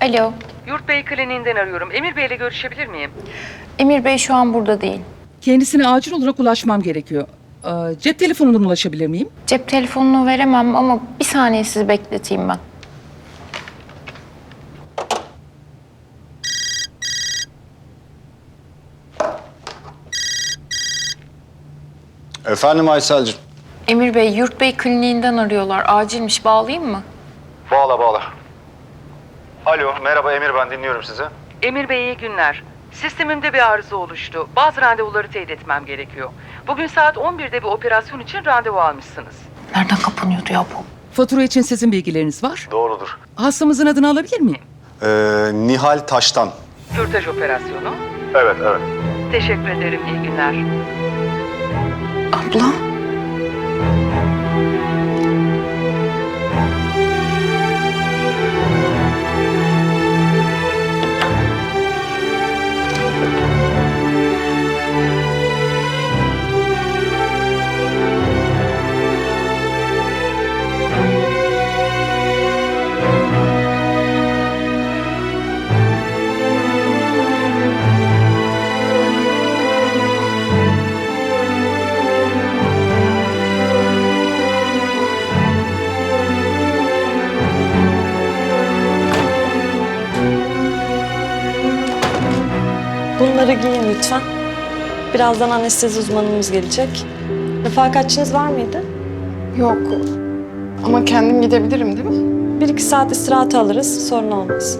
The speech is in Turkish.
Alo. Yurt Bey kliniğinden arıyorum. Emir Bey ile görüşebilir miyim? Emir Bey şu an burada değil. Kendisine acil olarak ulaşmam gerekiyor. Ee, cep telefonundan ulaşabilir miyim? Cep telefonunu veremem ama bir saniye sizi bekleteyim ben. Efendim Aysel'cim. Emir Bey, Yurt Bey kliniğinden arıyorlar. Acilmiş, bağlayayım mı? Bağla bağla. Alo merhaba Emir ben dinliyorum sizi. Emir Bey iyi günler. Sistemimde bir arıza oluştu. Bazı randevuları teyit etmem gerekiyor. Bugün saat 11'de bir operasyon için randevu almışsınız. Nereden kapanıyordu ya bu? Fatura için sizin bilgileriniz var. Doğrudur. Hastamızın adını alabilir miyim? Ee, Nihal Taş'tan. Kürtaj operasyonu. Evet evet. Teşekkür ederim. İyi günler. Abla? Bunları giyin lütfen. Birazdan anestezi uzmanımız gelecek. Refakatçiniz var mıydı? Yok. Ama kendim gidebilirim değil mi? Bir iki saat istirahat alırız, sorun olmaz.